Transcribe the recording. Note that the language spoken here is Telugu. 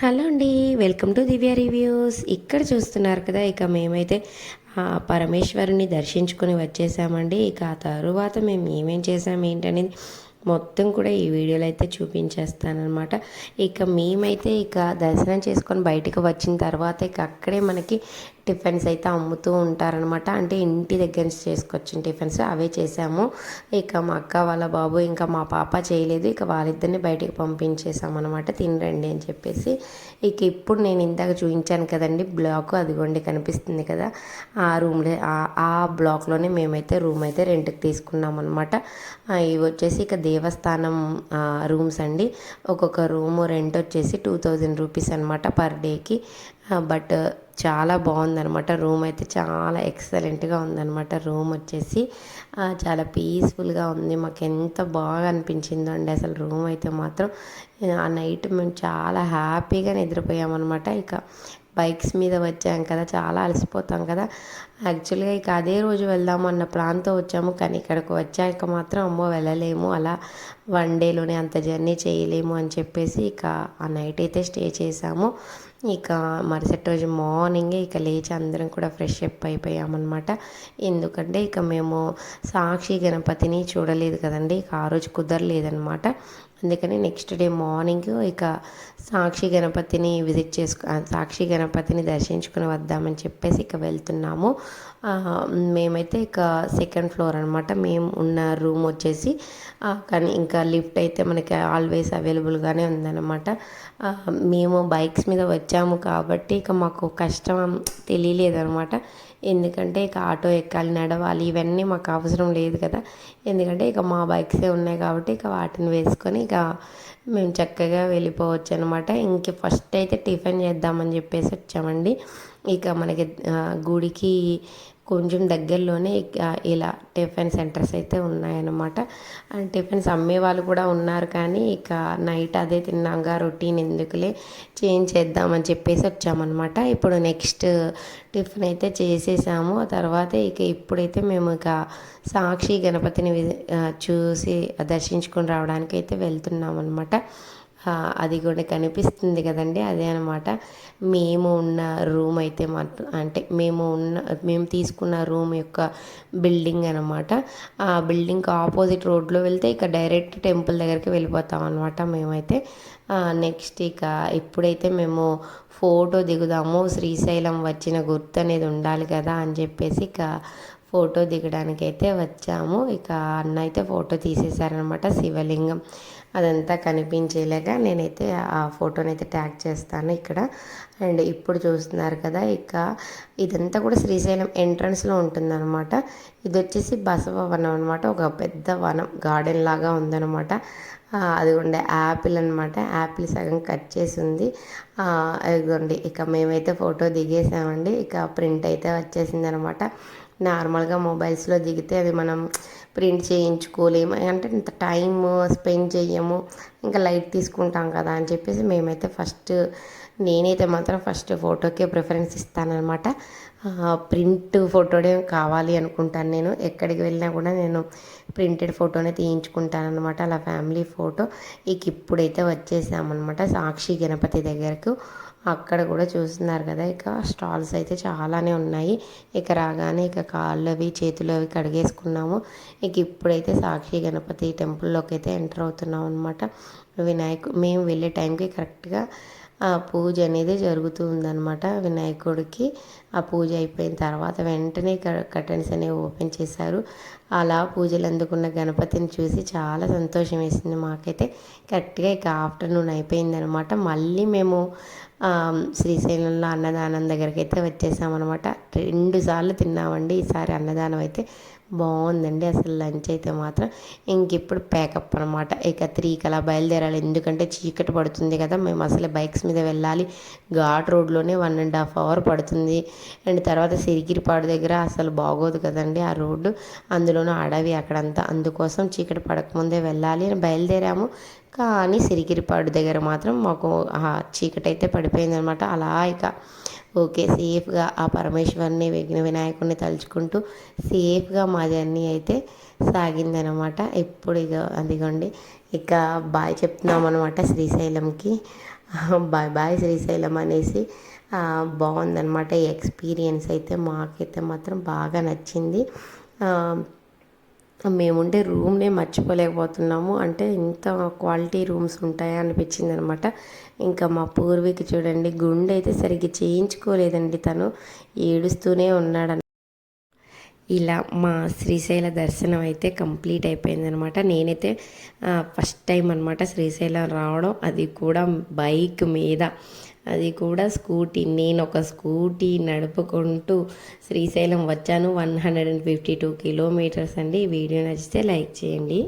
హలో అండి వెల్కమ్ టు దివ్య రివ్యూస్. ఇక్కడ చూస్తున్నారు కదా ఇక మేమైతే పరమేశ్వరుని దర్శించుకొని వచ్చేసామండి. ఇక ఆ తరువాత మేము ఏమేం చేసాం ఏంటనేది మొత్తం కూడా ఈ వీడియోలో అయితే చూపించేస్తానమాట ఇక మేమైతే ఇక దర్శనం చేసుకొని బయటకు వచ్చిన తర్వాత ఇక అక్కడే మనకి టిఫిన్స్ అయితే అమ్ముతూ ఉంటారనమాట అంటే ఇంటి దగ్గర నుంచి చేసుకొచ్చిన టిఫిన్స్ అవే చేసాము. ఇక మా అక్క వాళ్ళ బాబు ఇంకా మా పాప చేయలేదు. ఇక వాళ్ళిద్దరిని బయటికి పంపించేసామన్నమాట తినరండి అని చెప్పేసి. ఇక ఇప్పుడు నేను ఇందాక చూపించాను కదండి బ్లాక్ అదిగోండి కనిపిస్తుంది కదా. ఆ రూమ్లో ఆ బ్లాక్లోనే మేమైతే రూమ్ అయితే రెంట్కి తీసుకున్నాం అనమాట ఇవి వచ్చేసి ఇక దేవస్థానం రూమ్స్ అండి. ఒక్కొక్క రూము రెంట్ వచ్చేసి టూ థౌజండ్ రూపీస్ అనమాట పర్ డేకి. బట్ చాలా బాగుందనమాట రూమ్ అయితే చాలా ఎక్సలెంట్గా ఉందనమాట రూమ్ వచ్చేసి చాలా పీస్ఫుల్గా ఉంది. మాకు ఎంత బాగా అనిపించిందో అండి. అసలు రూమ్ అయితే మాత్రం ఆ నైట్ మేము చాలా హ్యాపీగా నిద్రపోయామన్నమాట. ఇక బైక్స్ మీద వచ్చాం కదా చాలా అలసిపోతాం కదా. యాక్చువల్గా ఇక అదే రోజు వెళ్దాము అన్న ప్రాంతం వచ్చాము. కానీ ఇక్కడికి వచ్చాక మాత్రం అమ్మో వెళ్ళలేము. అలా వన్ డేలోనే అంత జర్నీ చేయలేము అని చెప్పేసి ఇక ఆ నైట్ అయితే స్టే చేసాము. ఇక మరుసటి రోజు మార్నింగే ఇక లేచి అందరం కూడా ఫ్రెష్ అప్ అయిపోయామన్నమాట. ఎందుకంటే ఇక మేము సాక్షి గణపతిని చూడలేదు కదండి. ఇక ఆ రోజు కుదరలేదనమాట అందుకని నెక్స్ట్ డే మార్నింగ్ ఇక సాక్షి గణపతిని విజిట్ చేసుకు సాక్షి గణపతిని దర్శించుకుని వద్దామని చెప్పేసి ఇక వెళ్తున్నాము. మేమైతే ఇక సెకండ్ ఫ్లోర్ అనమాట మేము ఉన్న రూమ్ వచ్చేసి కానీ ఇంకా లిఫ్ట్ అయితే మనకి ఆల్వేస్ అవైలబుల్గానే ఉందన్నమాట. మేము బైక్స్ మీద వచ్చాము. వచ్చాము కాబట్టి ఇక మాకు కష్టం తెలియలేదనమాట. ఎందుకంటే ఇక ఆటో ఎక్కాలి నడవాలి ఇవన్నీ మాకు అవసరం లేదు కదా. ఎందుకంటే ఇక మా బైక్సే ఉన్నాయి కాబట్టి ఇక వాటిని వేసుకొని ఇక మేము చక్కగా వెళ్ళిపోవచ్చు అనమాట ఇంక ఫస్ట్ అయితే టిఫిన్ చేద్దామని చెప్పేసి వచ్చామండి. ఇక మనకి గుడికి కొంచెం దగ్గరలోనే ఇలా టిఫిన్ సెంటర్స్ అయితే ఉన్నాయన్నమాట. అండ్ టిఫిన్స్ అమ్మే వాళ్ళు కూడా ఉన్నారు కానీ ఇక నైట్ అదే తిన్నాగా రొటీన్ ఎందుకులే చేంజ్ చేద్దామని చెప్పేసి వచ్చామన్నమాట. ఇప్పుడు నెక్స్ట్ టిఫిన్ అయితే చేసేసాము. ఆ తర్వాత ఇక ఇప్పుడైతే మేము ఇక సాక్షి గణపతిని చూసి దర్శించుకొని రావడానికి అయితే వెళ్తున్నాం అనమాట అది కూడా కనిపిస్తుంది కదండి. అదే అనమాట మేము ఉన్న రూమ్ అయితే మాత్రం అంటే మేము ఉన్న మేము తీసుకున్న రూమ్ యొక్క బిల్డింగ్ అనమాట ఆ బిల్డింగ్కి ఆపోజిట్ రోడ్లో వెళ్తే ఇక డైరెక్ట్ టెంపుల్ దగ్గరికి వెళ్ళిపోతాం అనమాట మేమైతే. నెక్స్ట్ ఇక ఇప్పుడైతే మేము ఫోటో దిగుదాము శ్రీశైలం వచ్చిన గుర్తు అనేది ఉండాలి కదా అని చెప్పేసి ఇక ఫోటో దిగడానికి అయితే వచ్చాము. ఇక అన్న అయితే ఫోటో తీసేశారనమాట శివలింగం. అదంతా కనిపించేలాగా నేనైతే ఆ ఫోటోని అయితే ట్యాగ్ చేస్తాను ఇక్కడ. అండ్ ఇప్పుడు చూస్తున్నారు కదా ఇక ఇదంతా కూడా శ్రీశైలం ఎంట్రన్స్లో ఉంటుందన్నమాట. ఇది వచ్చేసి బసవ వనం అనమాట ఒక పెద్ద వనం గార్డెన్ లాగా ఉందన్నమాట. అది ఉండే యాపిల్ అనమాట యాపిల్ సగం కట్ చేసి ఉంది. ఇదిగోండి ఇక మేమైతే ఫోటో దిగేసామండి. ఇక ప్రింట్ అయితే వచ్చేసింది అనమాట నార్మల్గా మొబైల్స్లో దిగితే అది మనం ప్రింట్ చేయించుకోలేము. అంటే ఇంత టైం స్పెండ్ చేయము ఇంకా లైట్ తీసుకుంటాం కదా అని చెప్పేసి మేమైతే ఫస్ట్ నేనైతే మాత్రం ఫస్ట్ ఫోటోకే ప్రిఫరెన్స్ ఇస్తానమాట ప్రింట్ ఫోటోనే కావాలి అనుకుంటాను నేను. ఎక్కడికి వెళ్ళినా కూడా నేను ప్రింటెడ్ ఫోటోనే తీయించుకుంటాను అనమాట అలా ఫ్యామిలీ ఫోటో. ఇక ఇప్పుడైతే వచ్చేసామన్నమాట సాక్షి గణపతి దగ్గరకు. అక్కడ కూడా చూస్తున్నారు కదా. ఇక స్టాల్స్ అయితే చాలానే ఉన్నాయి. ఇక రాగానే ఇక కాళ్ళు అవి చేతులు అవి కడిగేసుకున్నాము. ఇక ఇప్పుడైతే సాక్షి గణపతి టెంపుల్లోకి అయితే ఎంటర్ అవుతున్నాం అనమాట వినాయకు మేము వెళ్ళే టైంకి కరెక్ట్గా ఆ పూజ అనేది జరుగుతూ ఉందన్నమాట వినాయకుడికి. ఆ పూజ అయిపోయిన తర్వాత వెంటనే కర్టన్స్ అనేవి ఓపెన్ చేశారు. అలా పూజలు అందుకున్న గణపతిని చూసి చాలా సంతోషం వేసింది మాకైతే. కరెక్ట్గా ఇక ఆఫ్టర్నూన్ అయిపోయిందనమాట మళ్ళీ మేము శ్రీశైలంలో అన్నదానం దగ్గరికి అయితే వచ్చేసామన్నమాట. రెండు సార్లు తిన్నామండి. ఈసారి అన్నదానం అయితే బాగుందండి. అసలు లంచ్ అయితే మాత్రం ఇంక ఇప్పుడు ప్యాకప్ అనమాట ఇక త్రీకి అలా బయలుదేరాలి. ఎందుకంటే చీకటి పడుతుంది కదా. మేము అసలు బైక్స్ మీద వెళ్ళాలి. ఘాట్ రోడ్లోనే వన్ అండ్ హాఫ్ అవర్ పడుతుంది. అండ్ తర్వాత సిరిగిరిపాడు దగ్గర అసలు బాగోదు కదండి ఆ రోడ్డు. అందులోనూ అడవి అక్కడంతా. అందుకోసం చీకటి పడకముందే వెళ్ళాలి అని బయలుదేరాము. కానీ సిరిగిరిపాడు దగ్గర మాత్రం మాకు చీకటి అయితే పడిపోయిందనమాట అలా ఇక ఓకే సేఫ్గా ఆ పరమేశ్వరిని విఘ్న వినాయకుడిని తలుచుకుంటూ సేఫ్గా మా జర్నీ అయితే సాగిందనమాట ఎప్పుడు ఇక అదిగోండి ఇక బాయ్ చెప్తున్నాం అనమాట శ్రీశైలంకి. బాయ్ బాయ్ శ్రీశైలం అనేసి బాగుందనమాట ఈ ఎక్స్పీరియన్స్ అయితే మాకైతే మాత్రం బాగా నచ్చింది. మేముండే రూమ్నే మర్చిపోలేకపోతున్నాము. అంటే ఇంత క్వాలిటీ రూమ్స్ ఉంటాయా అనిపించింది అనమాట ఇంకా మా పూర్వీకి చూడండి గుండె అయితే సరిగ్గా చేయించుకోలేదండి తను. ఏడుస్తూనే ఉన్నాడు ఇలా మా శ్రీశైల దర్శనం అయితే కంప్లీట్ అయిపోయిందనమాట. నేనైతే ఫస్ట్ టైం అనమాట శ్రీశైలం రావడం. అది కూడా బైక్ మీద. అది కూడా స్కూటీ. నేను ఒక స్కూటీ నడుపుకుంటూ శ్రీశైలం వచ్చాను. One hundred and fifty two kilometres అండి. వీడియో నచ్చితే లైక్ చేయండి.